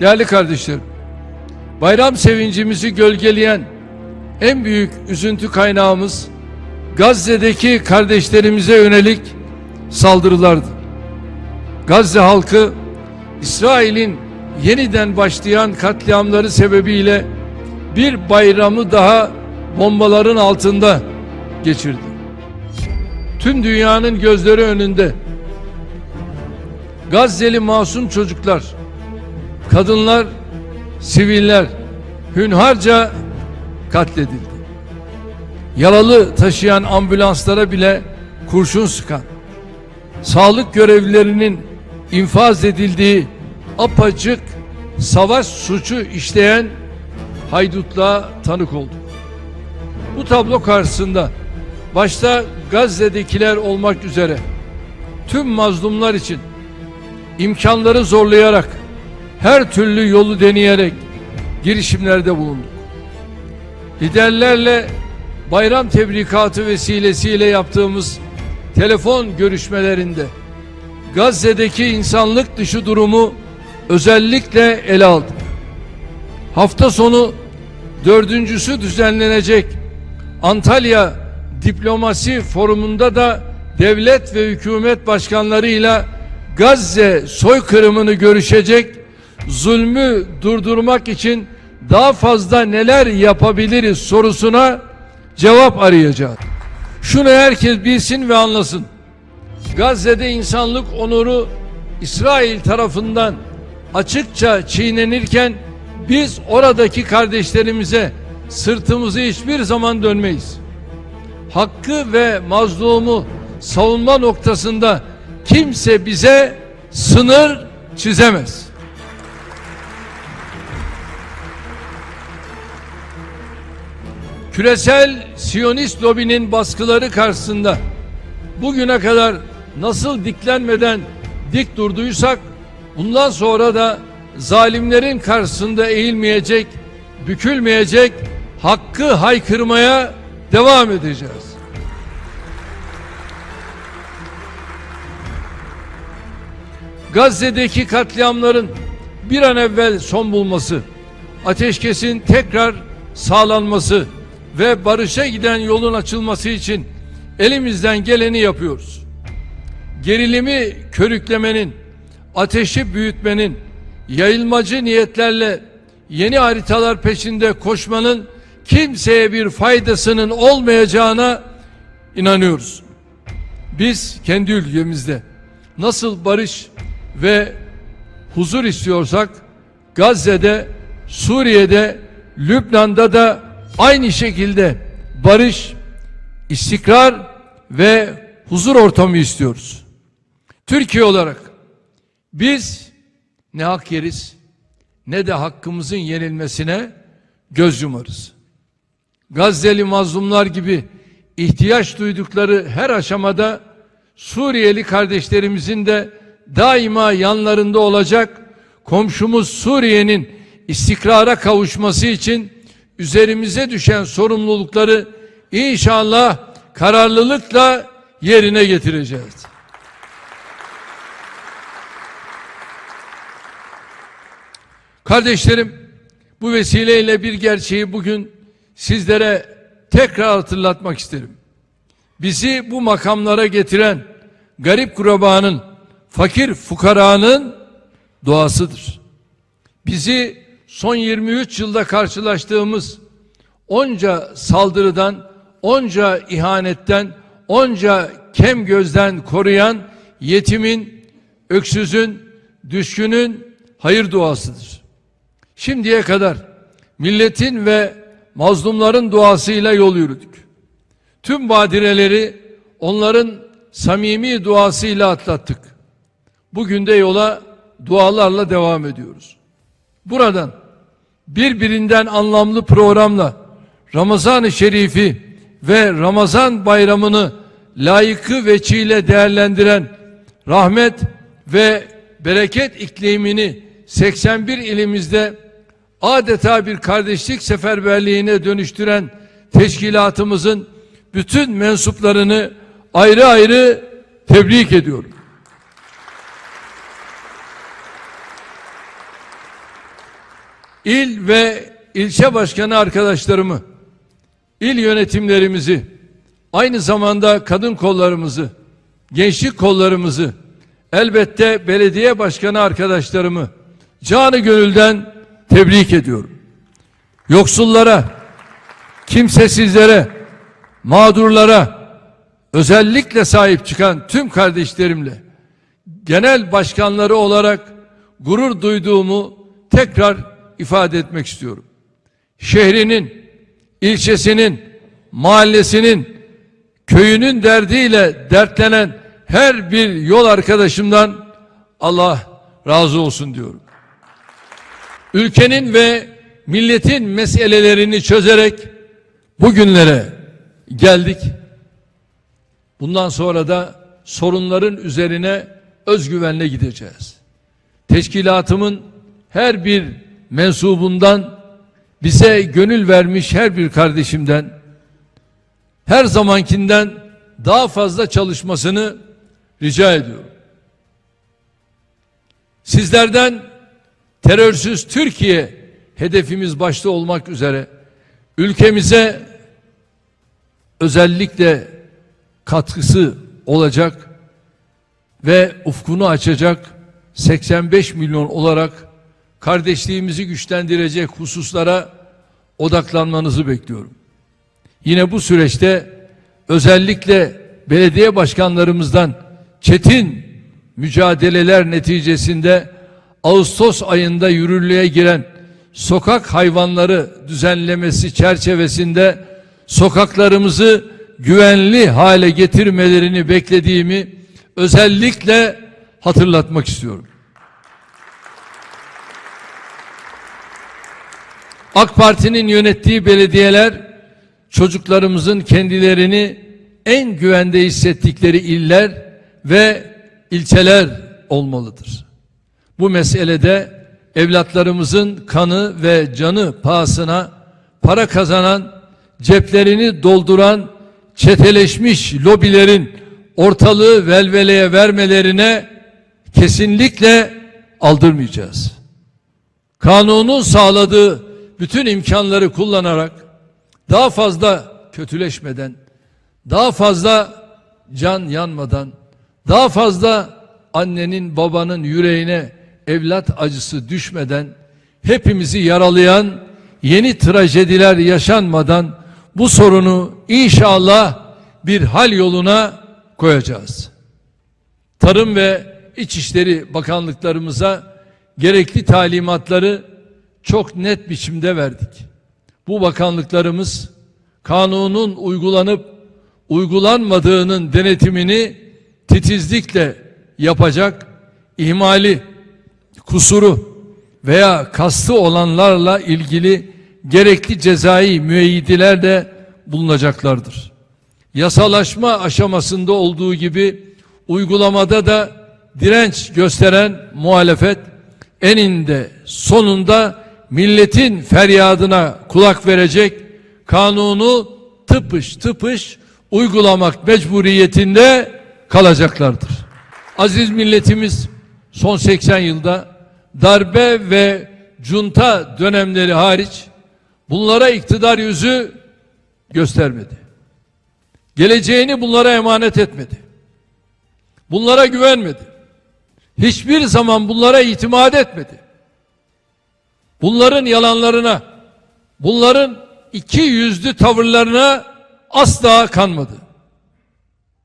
Değerli kardeşlerim, bayram sevincimizi gölgeleyen en büyük üzüntü kaynağımız Gazze'deki kardeşlerimize yönelik saldırılardı. Gazze halkı İsrail'in yeniden başlayan katliamları sebebiyle bir bayramı daha bombaların altında geçirdi. Tüm dünyanın gözleri önünde Gazze'li masum çocuklar, kadınlar, siviller hünharca katledildi. Yaralı taşıyan ambulanslara bile kurşun sıkan, sağlık görevlilerinin infaz edildiği apacık savaş suçu işleyen haydutluğa tanık olduk. Bu tablo karşısında başta Gazze'dekiler olmak üzere tüm mazlumlar için imkanları zorlayarak her türlü yolu deneyerek girişimlerde bulunduk. Liderlerle bayram tebrikatı vesilesiyle yaptığımız telefon görüşmelerinde Gazze'deki insanlık dışı durumu özellikle ele aldık. Hafta sonu dördüncüsü düzenlenecek Antalya Diplomasi Forumunda da devlet ve hükümet başkanlarıyla Gazze soykırımını görüşecek, zulmü durdurmak için daha fazla neler yapabiliriz sorusuna cevap arayacağız. Şunu herkes bilsin ve anlasın. Gazze'de insanlık onuru İsrail tarafından açıkça çiğnenirken biz oradaki kardeşlerimize sırtımızı hiçbir zaman dönmeyiz. Hakkı ve mazlumu savunma noktasında kimse bize sınır çizemez. Küresel Siyonist lobinin baskıları karşısında bugüne kadar nasıl diklenmeden dik durduysak bundan sonra da zalimlerin karşısında eğilmeyecek, bükülmeyecek, hakkı haykırmaya devam edeceğiz. Gazze'deki katliamların bir an evvel son bulması, ateşkesin tekrar sağlanması ve barışa giden yolun açılması için elimizden geleni yapıyoruz. Gerilimi körüklemenin, ateşi büyütmenin, yayılmacı niyetlerle yeni haritalar peşinde koşmanın kimseye bir faydasının olmayacağına inanıyoruz. Biz kendi ülkemizde nasıl barış ve huzur istiyorsak Gazze'de, Suriye'de, Lübnan'da da aynı şekilde barış, istikrar ve huzur ortamı istiyoruz. Türkiye olarak biz ne hak yeriz ne de hakkımızın yenilmesine göz yumarız. Gazze'li mazlumlar gibi ihtiyaç duydukları her aşamada Suriyeli kardeşlerimizin de daima yanlarında olacak komşumuz Suriye'nin istikrara kavuşması için üzerimize düşen sorumlulukları inşallah kararlılıkla yerine getireceğiz. Kardeşlerim bu vesileyle bir gerçeği bugün sizlere tekrar hatırlatmak isterim. Bizi bu makamlara getiren garip kurabanın, fakir fukaranın doğasıdır. Bizi son 23 yılda karşılaştığımız onca saldırıdan, onca ihanetten, onca kem gözden koruyan yetimin, öksüzün, düşkünün hayır duasıdır. Şimdiye kadar milletin ve mazlumların duasıyla yol yürüdük. Tüm badireleri onların samimi duasıyla atlattık. Bugün de yola dualarla devam ediyoruz. Buradan birbirinden anlamlı programla Ramazan-ı Şerif'i ve Ramazan bayramını layıkı veçiyle değerlendiren rahmet ve bereket iklimini 81 ilimizde adeta bir kardeşlik seferberliğine dönüştüren teşkilatımızın bütün mensuplarını ayrı ayrı tebrik ediyorum. İl ve ilçe başkanı arkadaşlarımı, il yönetimlerimizi, aynı zamanda kadın kollarımızı, gençlik kollarımızı, elbette belediye başkanı arkadaşlarımı canı gönülden tebrik ediyorum. Yoksullara, kimsesizlere, mağdurlara özellikle sahip çıkan tüm kardeşlerimle genel başkanları olarak gurur duyduğumu tekrar ifade etmek istiyorum. Şehrinin, ilçesinin, mahallesinin, köyünün derdiyle dertlenen her bir yol arkadaşımdan Allah razı olsun diyorum. Ülkenin ve milletin meselelerini çözerek bugünlere geldik. Bundan sonra da sorunların üzerine özgüvenle gideceğiz. Teşkilatımın her bir mensubundan bize gönül vermiş her bir kardeşimden her zamankinden daha fazla çalışmasını rica ediyorum. Sizlerden terörsüz Türkiye hedefimiz başta olmak üzere ülkemize özellikle katkısı olacak ve ufkunu açacak 85 milyon olarak kardeşliğimizi güçlendirecek hususlara odaklanmanızı bekliyorum. Yine bu süreçte özellikle belediye başkanlarımızdan çetin mücadeleler neticesinde Ağustos ayında yürürlüğe giren sokak hayvanları düzenlemesi çerçevesinde sokaklarımızı güvenli hale getirmelerini beklediğimi özellikle hatırlatmak istiyorum. AK Parti'nin yönettiği belediyeler çocuklarımızın kendilerini en güvende hissettikleri iller ve ilçeler olmalıdır. Bu meselede evlatlarımızın kanı ve canı pahasına para kazanan, ceplerini dolduran çeteleşmiş lobilerin ortalığı velveleye vermelerine kesinlikle aldırmayacağız. Kanunun sağladığı bütün imkanları kullanarak daha fazla kötüleşmeden, daha fazla can yanmadan, daha fazla annenin babanın yüreğine evlat acısı düşmeden, hepimizi yaralayan yeni trajediler yaşanmadan bu sorunu inşallah bir hal yoluna koyacağız. Tarım ve İçişleri Bakanlıklarımıza gerekli talimatları çok net biçimde verdik. Bu bakanlıklarımız kanunun uygulanıp uygulanmadığının denetimini titizlikle yapacak, ihmali, kusuru veya kastı olanlarla ilgili gerekli cezai müeyyidiler de bulunacaklardır. Yasalaşma aşamasında olduğu gibi uygulamada da direnç gösteren muhalefet eninde sonunda milletin feryadına kulak verecek kanunu tıpış tıpış uygulamak mecburiyetinde kalacaklardır. Aziz milletimiz son 80 yılda darbe ve junta dönemleri hariç bunlara iktidar yüzü göstermedi. Geleceğini bunlara emanet etmedi. Bunlara güvenmedi. Hiçbir zaman bunlara itimat etmedi. Bunların yalanlarına, bunların iki yüzlü tavırlarına asla kanmadı.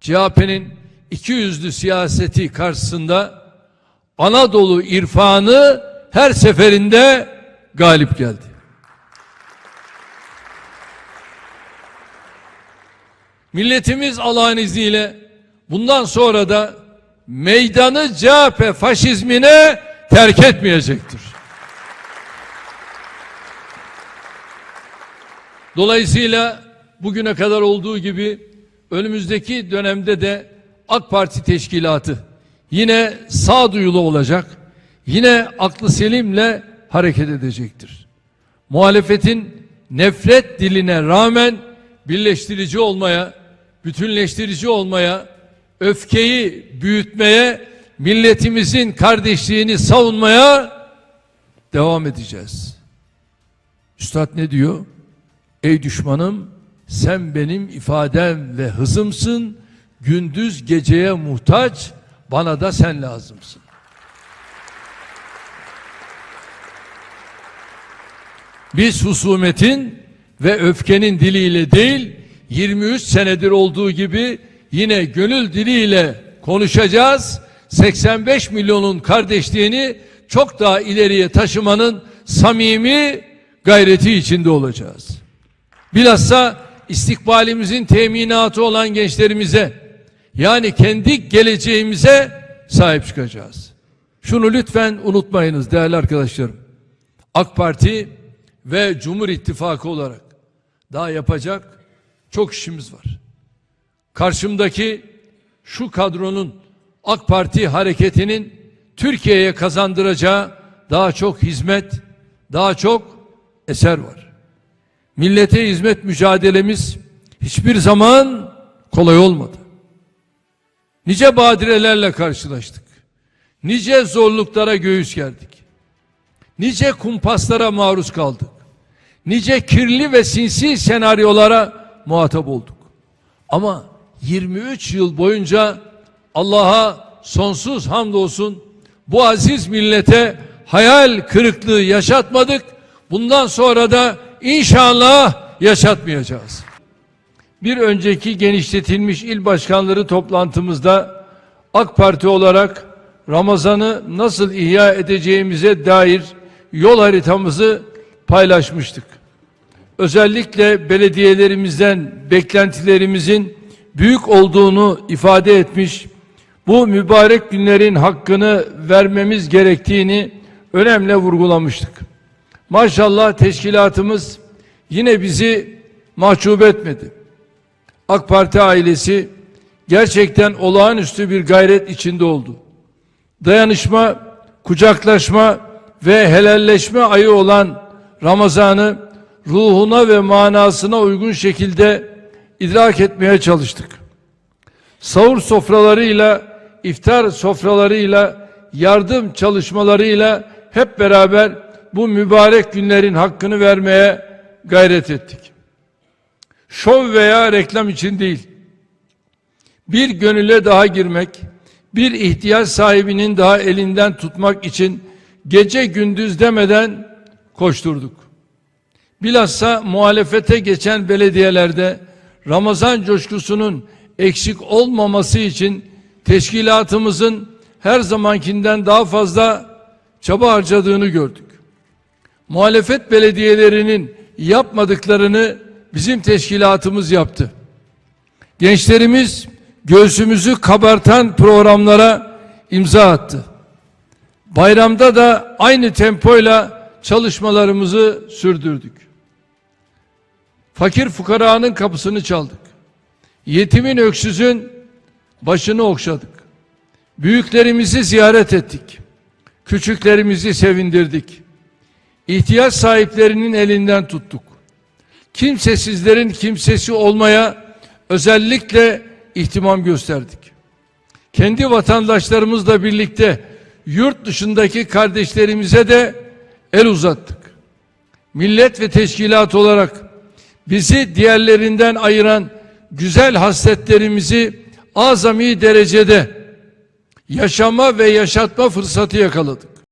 CHP'nin iki yüzlü siyaseti karşısında Anadolu irfanı her seferinde galip geldi. Milletimiz Allah'ın izniyle bundan sonra da meydanı CHP faşizmine terk etmeyecektir. Dolayısıyla bugüne kadar olduğu gibi önümüzdeki dönemde de AK Parti teşkilatı yine sağduyulu olacak, yine aklı selimle hareket edecektir. Muhalefetin nefret diline rağmen birleştirici olmaya, bütünleştirici olmaya, öfkeyi büyütmeye, milletimizin kardeşliğini savunmaya devam edeceğiz. Üstad ne diyor? Ey düşmanım sen benim ifadem ve hızımsın. Gündüz geceye muhtaç bana da sen lazımsın. Biz husumetin ve öfkenin diliyle değil 23 senedir olduğu gibi yine gönül diliyle konuşacağız. 85 milyonun kardeşliğini çok daha ileriye taşımanın samimi gayreti içinde olacağız. Bilhassa istikbalimizin teminatı olan gençlerimize yani kendi geleceğimize sahip çıkacağız. Şunu lütfen unutmayınız değerli arkadaşlarım. AK Parti ve Cumhur İttifakı olarak daha yapacak çok işimiz var. Karşımdaki şu kadronun AK Parti hareketinin Türkiye'ye kazandıracağı daha çok hizmet, daha çok eser var. Millete hizmet mücadelemiz hiçbir zaman kolay olmadı. Nice badirelerle karşılaştık. Nice zorluklara göğüs gerdik. Nice kumpaslara maruz kaldık. Nice kirli ve sinsi senaryolara muhatap olduk. Ama 23 yıl boyunca Allah'a sonsuz hamdolsun bu aziz millete hayal kırıklığı yaşatmadık. Bundan sonra da inşallah yaşatmayacağız. Bir önceki genişletilmiş il başkanları toplantımızda AK Parti olarak Ramazan'ı nasıl ihya edeceğimize dair yol haritamızı paylaşmıştık. Özellikle belediyelerimizden beklentilerimizin büyük olduğunu ifade etmiş, bu mübarek günlerin hakkını vermemiz gerektiğini önemli vurgulamıştık. Maşallah teşkilatımız yine bizi mahcup etmedi. AK Parti ailesi gerçekten olağanüstü bir gayret içinde oldu. Dayanışma, kucaklaşma ve helalleşme ayı olan Ramazan'ı ruhuna ve manasına uygun şekilde idrak etmeye çalıştık. Sahur sofralarıyla, iftar sofralarıyla, yardım çalışmalarıyla hep beraber bu mübarek günlerin hakkını vermeye gayret ettik. Şov veya reklam için değil. Bir gönüle daha girmek, bir ihtiyaç sahibinin daha elinden tutmak için gece gündüz demeden koşturduk. Bilhassa muhalefete geçen belediyelerde Ramazan coşkusunun eksik olmaması için teşkilatımızın her zamankinden daha fazla çaba harcadığını gördük. Muhalefet belediyelerinin yapmadıklarını bizim teşkilatımız yaptı. Gençlerimiz göğsümüzü kabartan programlara imza attı. Bayramda da aynı tempoyla çalışmalarımızı sürdürdük. Fakir fukaranın kapısını çaldık. Yetimin öksüzün başını okşadık. Büyüklerimizi ziyaret ettik. Küçüklerimizi sevindirdik. İhtiyaç sahiplerinin elinden tuttuk. Kimsesizlerin kimsesi olmaya özellikle ihtimam gösterdik. Kendi vatandaşlarımızla birlikte yurt dışındaki kardeşlerimize de el uzattık. Millet ve teşkilat olarak bizi diğerlerinden ayıran güzel hasletlerimizi azami derecede yaşama ve yaşatma fırsatı yakaladık.